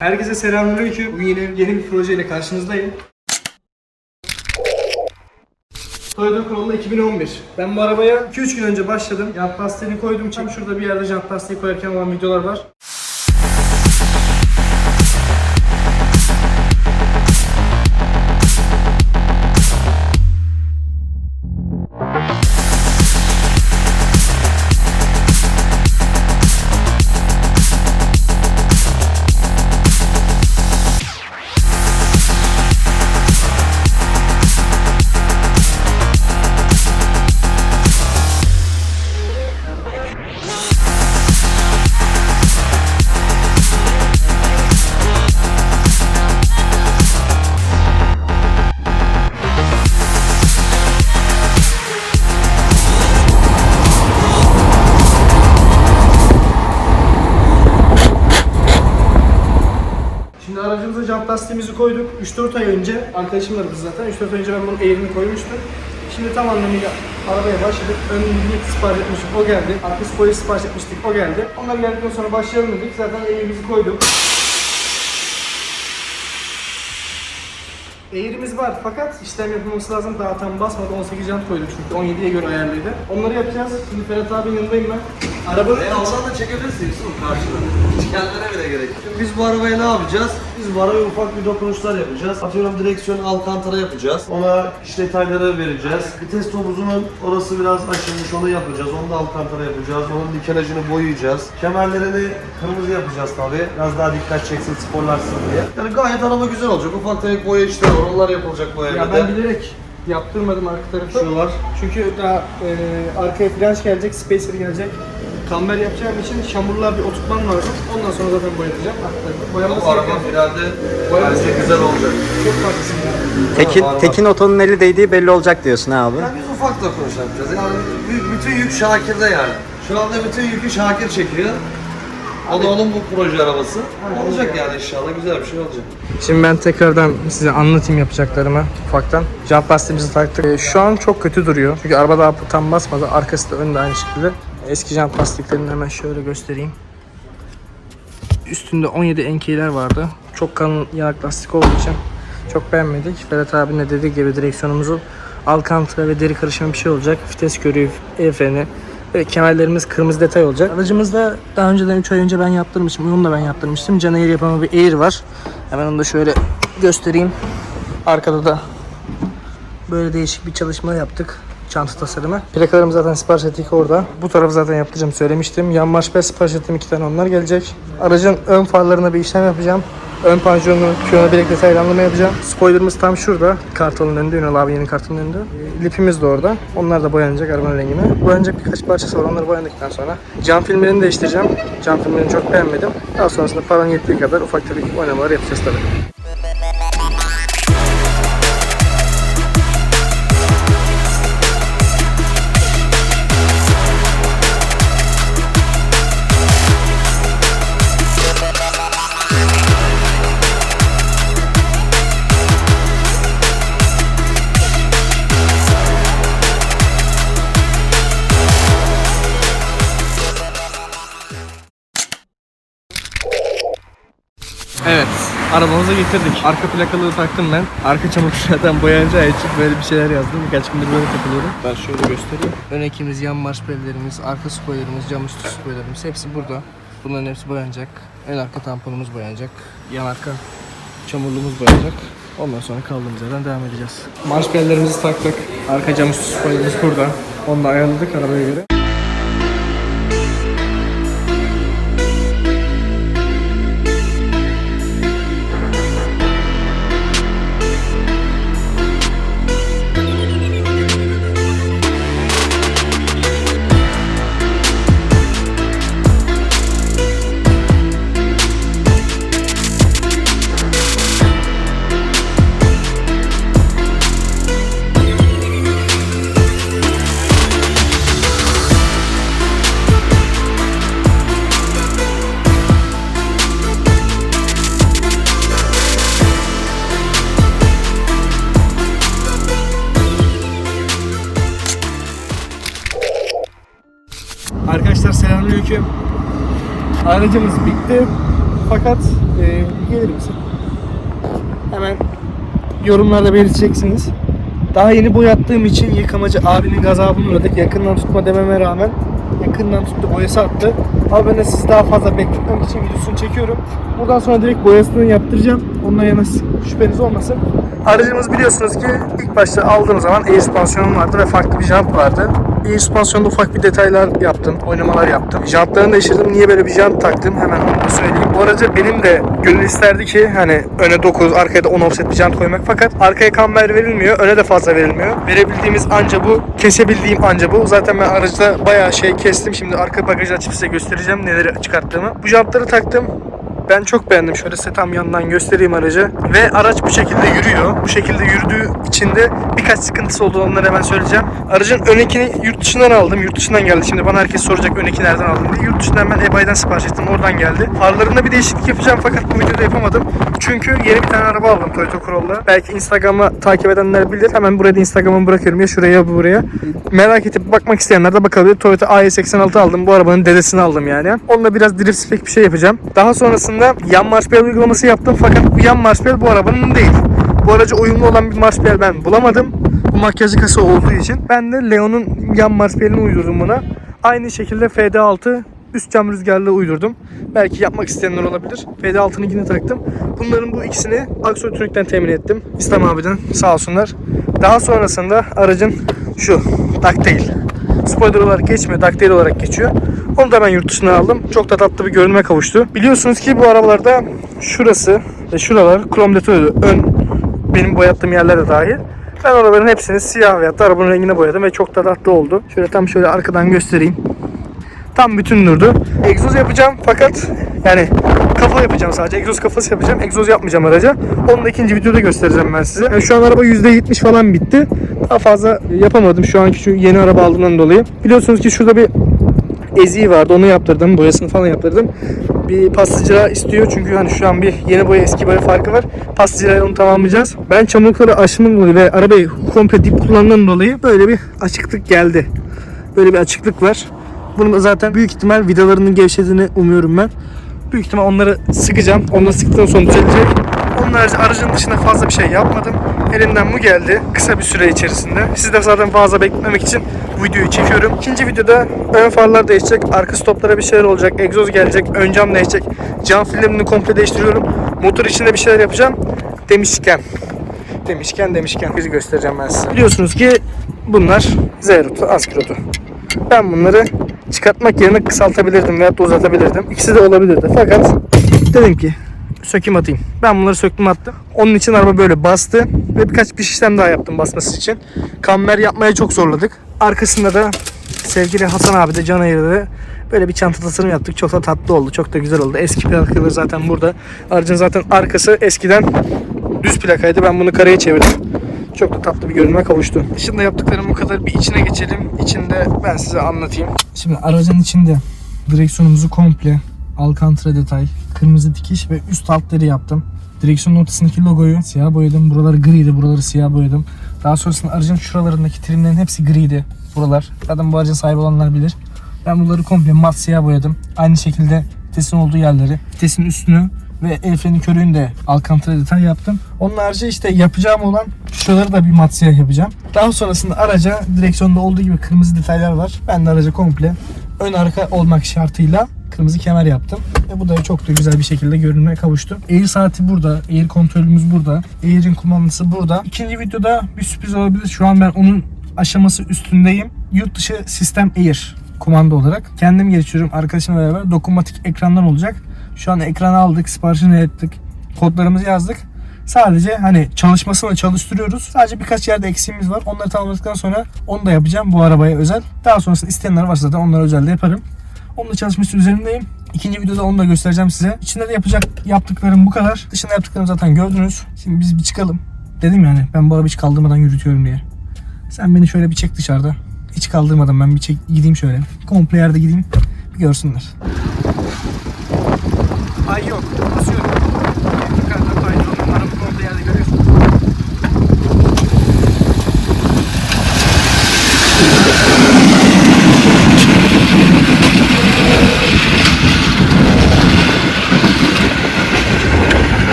Herkese selamünaleyküm. Bugün yine yeni bir projeyle karşınızdayım. Toyota Corolla 2011. Ben bu arabaya 2-3 gün önce başladım. Jant lastiğini koydum. Tam şurada bir yerde jant lastiği koyarken olan videolar var. Lastiğimizi koyduk. 3-4 ay önce, arkadaşım aradı zaten. 3-4 ay önce ben bunun eğrini koymuştum. Şimdi tam anlamıyla arabaya başladık. Ön sipariş etmiştik, o geldi. Arka spoiler sipariş etmiştik, o geldi. Onlar geldikten sonra başlayalım dedik. Zaten eğrimizi koyduk. Eğrimiz var fakat işlem yapılması lazım. Daha tam basmadı. 18 jant koyduk çünkü 17'ye göre ayarlıydı. Onları yapacağız. Şimdi Ferhat abinin yanındayım ben. Arabanın E oradan da çekebilirsin Yusuf karşıdan. Hiç bile gerek yok. Biz bu arabaya ne yapacağız? Biz bu arabaya ufak bir dokunuşlar yapacağız. Atıyorum direksiyon alkantara yapacağız. Ona iş detayları vereceğiz. Vites topuzunun orası biraz aşınmış onu yapacağız. Onu da alkantara yapacağız. Onun dikelajını boyayacağız. Kemerlerini kırmızı yapacağız tabi. Biraz daha dikkat çeksin sporlarsın diye. Yani gayet araba güzel olacak. Ufak tefek boya işleri var. Onlar yapılacak bu evde. Ya ben bilerek yaptırmadım arka tarafı. Şu var. Çünkü daha e, arkaya flanş gelecek, spacer gelecek. Kamber yapacağım için çamurlar bir oturtmam lazım. Ondan sonra zaten boyatacağım. Boyaması Bu araba gereken- finalde bence güzel olacak. çok farklısın yani. Tekin, var, var. Tekin Oto'nun eli değdiği belli olacak diyorsun abi. Ya biz ufak da konuşacağız. Yani b- bütün yük Şakir'de yani. Şu anda bütün yükü Şakir çekiyor. O da onun bu proje arabası. Olacak yani inşallah güzel bir şey olacak. Şimdi ben tekrardan size anlatayım yapacaklarımı ufaktan. Jant lastiğimizi taktık. E, şu an çok kötü duruyor. Çünkü araba daha tam basmadı. Arkası da önde aynı şekilde. Eski jant lastiklerini hemen şöyle göstereyim. Üstünde 17 enkeler vardı. Çok kalın yanak lastik olduğu için çok beğenmedik. Ferhat abinin de dediği gibi direksiyonumuzu alkantara ve deri karışımı bir şey olacak. Vites körüğü, el freni ve kemerlerimiz kırmızı detay olacak. Aracımızda daha önceden 3 ay önce ben yaptırmıştım. Onu da ben yaptırmıştım. Can Air yapımı bir Air var. Hemen onu da şöyle göstereyim. Arkada da böyle değişik bir çalışma yaptık. Çanta tasarımı. Plakalarım zaten sipariş ettik orada. Bu tarafı zaten yaptıracağım söylemiştim. Yan marş ben sipariş ettim. iki tane onlar gelecek. Aracın ön farlarına bir işlem yapacağım. Ön panjurunu, piyano bilek detaylandırma yapacağım. Spoilerımız tam şurada. Kartalın önünde, Ünal abi yeni kartalın önünde. Lipimiz de orada. Onlar da boyanacak arabanın rengine. Boyanacak birkaç parçası var. Onları boyandıktan sonra. Cam filmlerini değiştireceğim. Cam filmlerini çok beğenmedim. Daha sonrasında paran yettiği kadar ufak tefek oynamalar yapacağız tabii. Evet, arabamıza getirdik. Arka plakalığı taktım ben. Arka çamur zaten boyanacağı için böyle bir şeyler yazdım. Birkaç gündür böyle takılıyorum. Ben şöyle göstereyim. Ön ekimiz, yan marş bellerimiz, arka spoilerımız, cam üstü spoilerımız hepsi burada. Bunların hepsi boyanacak. Ön arka tamponumuz boyanacak. Yan arka çamurluğumuz boyanacak. Ondan sonra kaldığımız yerden devam edeceğiz. Marş bellerimizi taktık. Arka cam üstü spoilerımız burada. Onu da ayarladık arabaya göre. Selamünaleyküm. Aracımız bitti. fakat e, gelir misin? Hemen yorumlarda belirteceksiniz. Daha yeni boyattığım için yıkamacı abinin gazabını uğradık. Yakından tutma dememe rağmen yakından tuttu boyası attı. Ama ben de sizi daha fazla bekletmek için videosunu çekiyorum. Buradan sonra direkt boyasını yaptıracağım. Ondan yana şüpheniz olmasın. Aracımız biliyorsunuz ki ilk başta aldığım zaman air süspansiyonum vardı ve farklı bir jant vardı. Air süspansiyonda ufak bir detaylar yaptım, oynamalar yaptım. Jantlarını değiştirdim. Niye böyle bir jant taktım hemen onu söyleyeyim. Bu araca benim de gönül isterdi ki hani öne 9, arkaya da 10 offset bir jant koymak. Fakat arkaya kamber verilmiyor, öne de fazla verilmiyor. Verebildiğimiz anca bu, kesebildiğim anca bu. Zaten ben aracda bayağı şey kestim. Şimdi arka bagajı açıp size göstereceğim neleri çıkarttığımı. Bu jantları taktım. Ben çok beğendim. Şöyle size tam yandan göstereyim aracı. Ve araç bu şekilde yürüyor. Bu şekilde yürüdüğü için de birkaç sıkıntısı oldu. Onları hemen söyleyeceğim. Aracın ön ekini yurt dışından aldım. Yurt dışından geldi. Şimdi bana herkes soracak ön eki nereden aldım diye. Yurt dışından ben eBay'den sipariş ettim. Oradan geldi. Farlarında bir değişiklik yapacağım fakat bu videoda yapamadım. Çünkü yeni bir tane araba aldım Toyota Corolla. Belki Instagram'ı takip edenler bilir. Hemen buraya Instagram'ı bırakıyorum. Ya şuraya ya buraya. Merak edip bakmak isteyenler de bakabilir. Toyota AE86 aldım. Bu arabanın dedesini aldım yani. Onunla biraz drift spek bir şey yapacağım. Daha sonrasında yan marş bel uygulaması yaptım. Fakat bu yan marş bel bu arabanın değil. Bu araca uyumlu olan bir marş bel ben bulamadım. Bu makyajlı kasa olduğu için. Ben de Leon'un yan marş belini uydurdum buna. Aynı şekilde FD6 üst cam rüzgarlığı uydurdum. Belki yapmak isteyenler olabilir. FD6'nı yine taktım. Bunların bu ikisini Aksoy Tunik'ten temin ettim. İslam abiden sağ olsunlar. Daha sonrasında aracın şu ducktail. Spoiler olarak geçmiyor, ducktail olarak geçiyor. Onu da ben yurt dışına aldım. Çok da tatlı bir görünüme kavuştu. Biliyorsunuz ki bu arabalarda şurası ve şuralar krom detaylı. Ön benim boyattığım yerler de dahil. Ben arabaların hepsini siyah veyahut da arabanın rengine boyadım ve çok da tatlı oldu. Şöyle tam şöyle arkadan göstereyim. Tam bütün durdu. Egzoz yapacağım fakat yani kafa yapacağım sadece. Egzoz kafası yapacağım. Egzoz yapmayacağım araca. Onu da ikinci videoda göstereceğim ben size. Yani şu an araba %70 falan bitti. Daha fazla yapamadım şu anki şu yeni araba aldığımdan dolayı. Biliyorsunuz ki şurada bir eziği vardı. Onu yaptırdım. Boyasını falan yaptırdım. Bir pastacıra istiyor çünkü hani şu an bir yeni boya eski boya farkı var. Pastacırayla onu tamamlayacağız. Ben çamurlukları aşımın dolayı ve arabayı komple dip kullandığım dolayı böyle bir açıklık geldi. Böyle bir açıklık var. Bunun da zaten büyük ihtimal vidalarının gevşediğini umuyorum ben. Büyük ihtimal onları sıkacağım. Onları sıktıktan sonra düzelecek. Onun aracın dışında fazla bir şey yapmadım. Elimden bu geldi kısa bir süre içerisinde. Siz de zaten fazla beklememek için bu videoyu çekiyorum. İkinci videoda ön farlar değişecek, arka stoplara bir şeyler olacak, egzoz gelecek, ön cam değişecek, cam filmlerini komple değiştiriyorum. Motor içinde bir şeyler yapacağım. Demişken, demişken demişken bizi göstereceğim ben size. Biliyorsunuz ki bunlar Z rotu, ASK. Ben bunları çıkartmak yerine kısaltabilirdim veya uzatabilirdim. İkisi de olabilirdi. Fakat dedim ki sökeyim atayım. Ben bunları söktüm attım. Onun için araba böyle bastı ve birkaç bir işlem daha yaptım basması için. Kamber yapmaya çok zorladık. Arkasında da sevgili Hasan abi de Can ayırdı. Böyle bir çanta tasarım yaptık. Çok da tatlı oldu. Çok da güzel oldu. Eski plakaları zaten burada. Aracın zaten arkası eskiden düz plakaydı. Ben bunu kareye çevirdim. Çok da tatlı bir görünüme kavuştu. Dışında yaptıklarım bu kadar. Bir içine geçelim. İçinde ben size anlatayım. Şimdi aracın içinde direksiyonumuzu komple alcantara detay, kırmızı dikiş ve üst altları yaptım. Direksiyonun ortasındaki logoyu siyah boyadım. Buraları griydi. Buraları siyah boyadım. Daha sonrasında aracın şuralarındaki trimlerin hepsi griydi. Buralar. Zaten bu aracın sahibi olanlar bilir. Ben bunları komple mat siyah boyadım. Aynı şekilde vitesin olduğu yerleri, vitesin üstünü ve el freni körüğünü de alcantara detay yaptım. Onun harici işte yapacağım olan şuraları da bir mat siyah yapacağım. Daha sonrasında araca direksiyonda olduğu gibi kırmızı detaylar var. Ben de araca komple ön arka olmak şartıyla kırmızı kemer yaptım. Ve bu da çok da güzel bir şekilde görünmeye kavuştu. Air saati burada. Air kontrolümüz burada. Air'in kumandası burada. İkinci videoda bir sürpriz olabilir. Şu an ben onun aşaması üstündeyim. Yurt dışı sistem Air kumanda olarak. Kendim geçiyorum arkadaşımla beraber. Dokunmatik ekrandan olacak. Şu an ekranı aldık, siparişini ettik. Kodlarımızı yazdık. Sadece hani çalışmasını çalıştırıyoruz. Sadece birkaç yerde eksiğimiz var. Onları tamamladıktan sonra onu da yapacağım bu arabaya özel. Daha sonrasında isteyenler varsa zaten onları özel de yaparım. Onun da çalışması üzerindeyim. İkinci videoda onu da göstereceğim size. İçinde de yapacak yaptıklarım bu kadar. Dışında yaptıklarımı zaten gördünüz. Şimdi biz bir çıkalım. Dedim yani ben bu arabayı hiç kaldırmadan yürütüyorum diye. Sen beni şöyle bir çek dışarıda. Hiç kaldırmadan ben bir çek gideyim şöyle. Komple yerde gideyim. Bir görsünler. Ay yok. Basıyorum. Yukarıda paylaşıyorum. Araba komple yerde görüyorsun.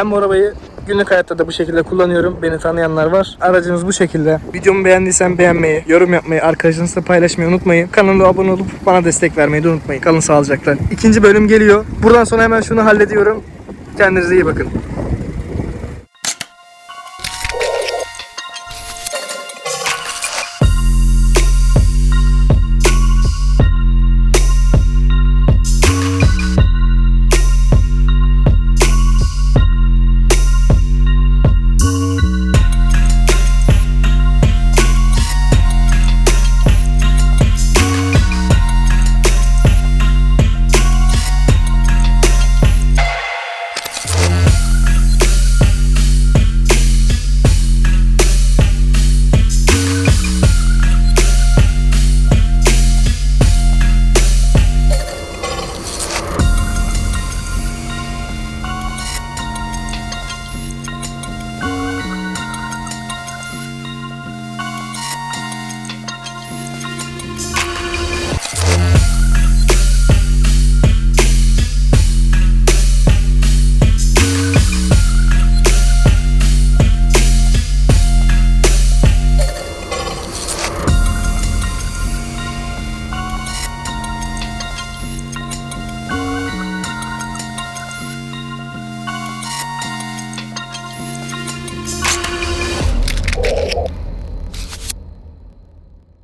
Ben bu arabayı günlük hayatta da bu şekilde kullanıyorum. Beni tanıyanlar var. Aracınız bu şekilde. Videomu beğendiysen beğenmeyi, yorum yapmayı, arkadaşınızla paylaşmayı unutmayın. Kanalıma abone olup bana destek vermeyi de unutmayın. Kalın sağlıcakla. İkinci bölüm geliyor. Buradan sonra hemen şunu hallediyorum. Kendinize iyi bakın.